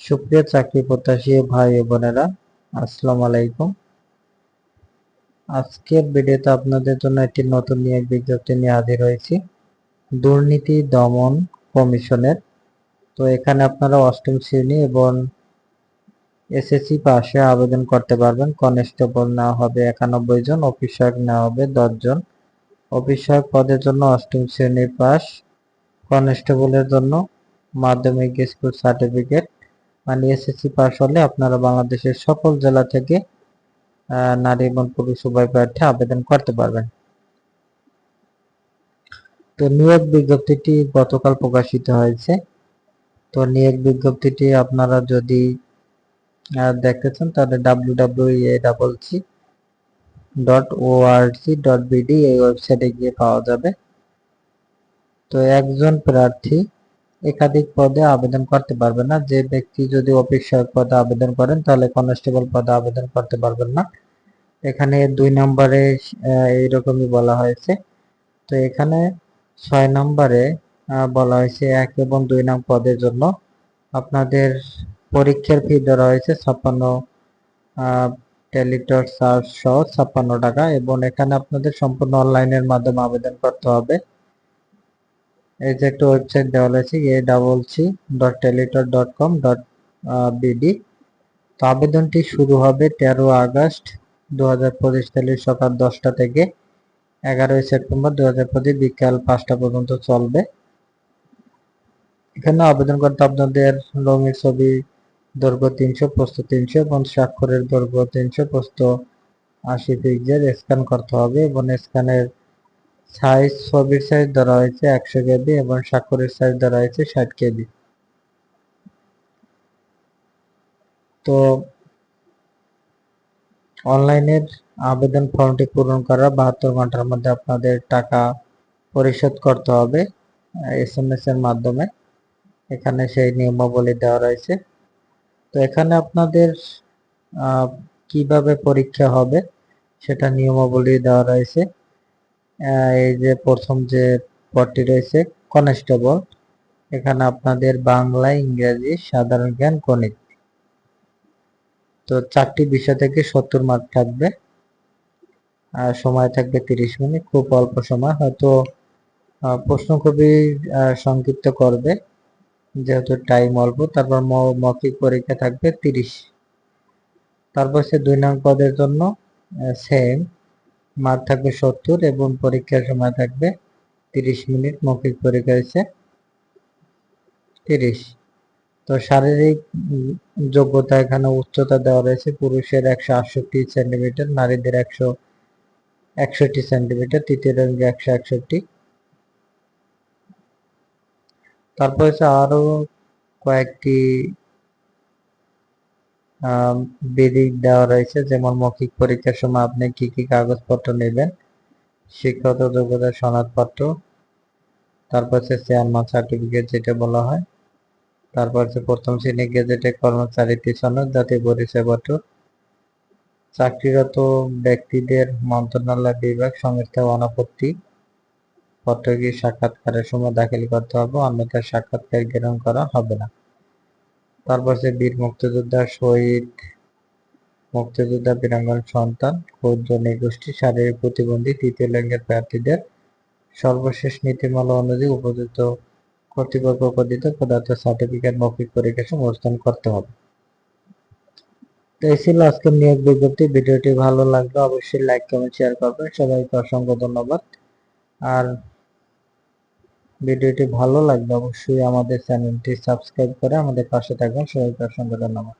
সুপ্রিয় চাকরি প্রত্যাশী ভাই বোনেরা, আসসালামু আলাইকুম। আজকের ভিডিওতে আপনাদের জন্য একটি নতুন নিয়োগ বিজ্ঞপ্তি নিয়ে হাজির হয়েছি। দুর্নীতি দমন কমিশনের। তো এখানে আপনারা অষ্টম শ্রেণি এবং এসএসসি পাশে আবেদন করতে পারবেন। কনস্টেবল নেওয়া হবে একানব্বই জন, অফিসার নেওয়া হবে দশ জন। অফিস সহায়ক পদের জন্য অষ্টম শ্রেণির পাস কনস্টেবলের জন্য মাধ্যমিক স্কুল সার্টিফিকেট। মানে এসএসসি পাস হলে আপনারা বাংলাদেশের সকল জেলা থেকে নারী এবং পুরুষ উভয় প্রার্থী আবেদন করতে পারবেন। তো নিয়োগ বিজ্ঞপ্তিটি গতকাল প্রকাশিত হয়েছে। তো নিয়োগ বিজ্ঞপ্তিটি আপনারা যদি দেখতে তাহলে W W A double C dot O R C dot BD এই ওয়েবসাইটে গিয়ে পাওয়া যাবে। তো একজন প্রার্থী একাধিক পদে আবেদন করতে পারবে না। যে ব্যক্তি যদি অফিস সহায়ক পদে আবেদন করেন, তাহলে কনস্টেবল পদে আবেদন করতে পারবেন না। এখানে দুই নম্বরে এইরকমই বলা হয়েছে। তো এখানে ছয় নম্বরে বলা হয়েছে এক এবং দুই নং পদের জন্য আপনাদের পরীক্ষার ফি ধরা হয়েছে ছাপ্পান্ন টেলিটর চার্জ সহ ছাপ্পান্ন টাকা এবং এখানে আপনাদের সম্পূর্ণ অনলাইনের মাধ্যমে আবেদন করতে হবে। এই যে একটা ওয়েবসাইট দেওয়া রয়েছে, A double C dot Teletalk dot com dot BD তো আবেদনটি শুরু হবে তেরো আগস্ট দু হাজার পঁচিশ তারিখ সকাল দশটা থেকে এগারোই সেপ্টেম্বর দু হাজার পঁচিশ বিকাল পাঁচটা পর্যন্ত চলবে। এখানে আবেদন করতে আপনাদের রঙের ছবি, দৈর্ঘ্য তিনশো, প্রস্থ তিনশো এবং স্বাক্ষরের দৈর্ঘ্য তিনশো, প্রস্থ আশি পিক্সেল স্ক্যান করতে হবে এবং স্ক্যানের সাইজ ছবির সাইজ ধরা হয়েছে একশো কেবি এবং স্বাক্ষরের সাইজ ধরা হয়েছে ষাট কেবি। তো অনলাইনের আবেদন ফর্মটি পূরণ করার বাহাত্তর ঘণ্টার মধ্যে আপনাদের টাকা পরিশোধ করতে হবে এস এম এস এর মাধ্যমে। এখানে সেই নিয়মাবলী দেওয়া রয়েছে। তো এখানে আপনাদের কীভাবে পরীক্ষা হবে সেটা নিয়মাবলী দেওয়া রয়েছে। এই যে প্রথম যে পদটি রয়েছে, কনস্টেবল, এখানে আপনাদের বাংলা, ইংরেজি, সাধারণ জ্ঞান, গণিত। তো চারটি বিষয় থেকে সত্তর মার্ক থাকবে, আর সময় থাকবে তিরিশ মিনিট, খুব অল্প সময়, হয়তো প্রশ্ন খুবই সংক্ষিপ্ত করবে, যেহেতু টাইম অল্প, তারপর মৌখিক পরীক্ষা থাকবে তিরিশ। তারপর সে দুই নং পদের জন্য সেম মার্ক থাকবে সত্তর এবং পরীক্ষার সময় থাকবে তিরিশ মিনিট, মৌখিক পরীক্ষা হয়েছে তিরিশ। তো শারীরিক যোগ্যতা এখানে উচ্চতা দেওয়া রয়েছে, পুরুষের একশো আটষট্টি সেন্টিমিটার, নারীদের একশো একষট্টি সেন্টিমিটার, তৃতীয় লিঙ্গে একশো একষট্টি। তারপর হচ্ছে আরও কয়েকটি বিধি দেওয়া রয়েছে, যেমন মৌখিক পরীক্ষার সময় আপনি কি কি কাগজপত্র নেবেন, শিক্ষাগত যোগ্যতার সনদপত্র, তারপর হচ্ছে চেয়ারম্যান সার্টিফিকেট যেটা বলা হয়, তারপর হচ্ছে প্রথম শ্রেণি গেজেটে কর্মচারীতে সনদ জাতীয় পরিচয়পত্র, চাকরিরত ব্যক্তিদের মন্ত্রণালয় বিভাগ, সংস্থা অনাপত্তি পত্র কি সাক্ষাৎকারের সময় দাখিল করতে হবে, অন্যথায় সাক্ষাৎকার গ্রহণ করা হবে না। তারপর হচ্ছে বীর মুক্তিযোদ্ধা শহীদ মুক্তিযোদ্ধা বীরাঙ্গন সন্তান, ক্ষুদ্র নিগোষ্ঠী, শারীরিক প্রতিবন্ধী, তৃতীয় লিঙ্গের প্রার্থীদের সর্বশেষ নীতিমালা অনুযায়ী উপযুক্ত কর্তৃপক্ষ প্রদিত পদার্থ সার্টিফিকেট মৌখিক পরীক্ষা অনুষ্ঠান করতে হবে। তো এই ছিল আজকের নিয়োগ বিজ্ঞপ্তি। ভিডিওটি ভালো লাগলে অবশ্যই লাইক কমেন্ট শেয়ার করবেন। সবাইকে অসংখ্য ধন্যবাদ। আর ভিডিওটি ভালো লাগলে অবশ্যই আমাদের চ্যানেলটি সাবস্ক্রাইব করে আমাদের পাশে থাকবেন। সবাইকে অসংখ্য ধন্যবাদ।